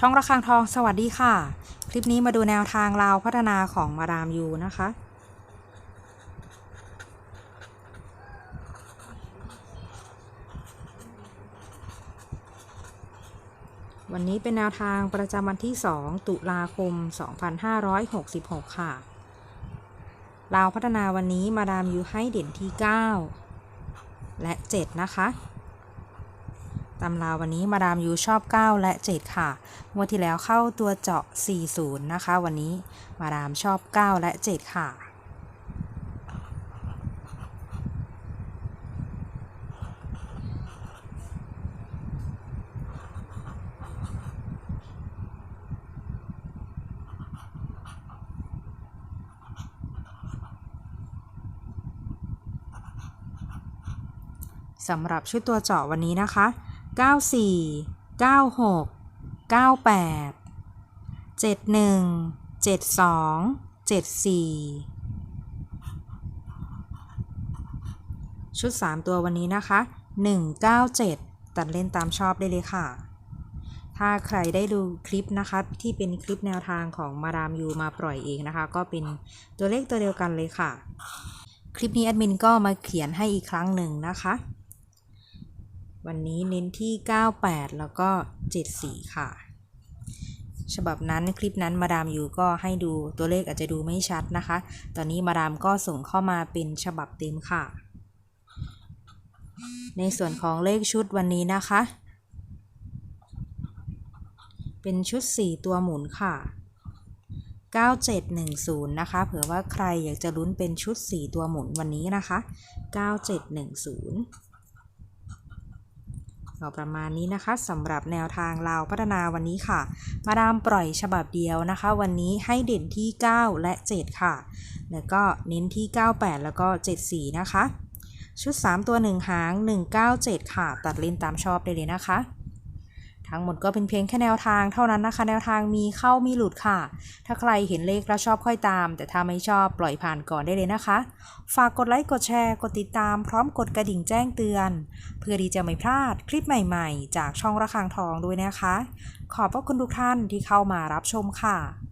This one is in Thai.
ช่องระฆังทองสวัสดีค่ะ คลิปนี้มาดูแนวทางราวพัฒนาของมาดามยูนะคะ วันนี้เป็นแนวทางประจำวันที่ 2 ตุลาคม 2566 ค่ะราวพัฒนาวันนี้มาดามยูให้เด่นที่ 9 และ 7 นะคะ ตำราวันนี้มาดามยูชอบ 9 และ 7 ค่ะงวดที่แล้วเข้าตัวเจาะ 40 นะคะ วันนี้มาดามชอบ 9 และ 7 ค่ะ สำหรับชุดตัวเจาะวันนี้นะคะ 94 96 98 71 72 74 ชุด 3 ตัววันนี้นะคะ 197 ตัดเล่นตามชอบได้เลยค่ะ ถ้าใครได้ดูคลิปนะคะที่เป็นคลิปแนวทางของมาดามยูมาปล่อยเองนะคะ ก็เป็นตัวเลขตัวเดียวกันเลยค่ะ คลิปนี้แอดมินก็มาเขียนให้อีกครั้งหนึ่งนะคะ วันนี้เน้นที่ 98 แล้วก็ 74 ค่ะ ฉบับนั้นคลิปนั้นมาดามอยู่ก็ให้ดูตัวเลขอาจจะดูไม่ชัดนะคะ ตอนนี้มาดามก็ส่งเข้ามาเป็นฉบับเต็มค่ะ ในส่วนของเลขชุดวันนี้นะคะ เป็นชุด 4 ตัวหมุนค่ะ9710 นะคะ เผื่อว่าใครอยากจะลุ้นเป็นชุด 4 ตัวหมุนวันนี้นะคะ 9710 ก็ประมาณนี้นะคะสำหรับแนวทางลาวพัฒนาวันนี้ค่ะ มาดามปล่อยฉบับเดียวนะคะ วันนี้ให้เด่นที่ 9 และ 7 ค่ะ แล้วก็เน้นที่ 98 แล้วก็ 74 นะคะ ชุด 3 ตัว 1 หาง 197 ค่ะ ตัดเลนตามชอบได้เลยนะคะ ทั้งหมดก็เป็นเพียงแค่แนวทางเท่านั้นนะคะ แนวทางมีเข้ามีหลุดค่ะ ถ้าใครเห็นเลขแล้วชอบค่อยตาม แต่ถ้าไม่ชอบปล่อยผ่านก่อนได้เลยนะคะ ฝากกดไลค์กดแชร์ กดติดตามพร้อมกดกระดิ่งแจ้งเตือน เพื่อที่จะไม่พลาดคลิปใหม่ ๆ จากช่องระฆังทองด้วยนะคะ ขอบพระคุณทุกท่านที่เข้ามารับชมค่ะ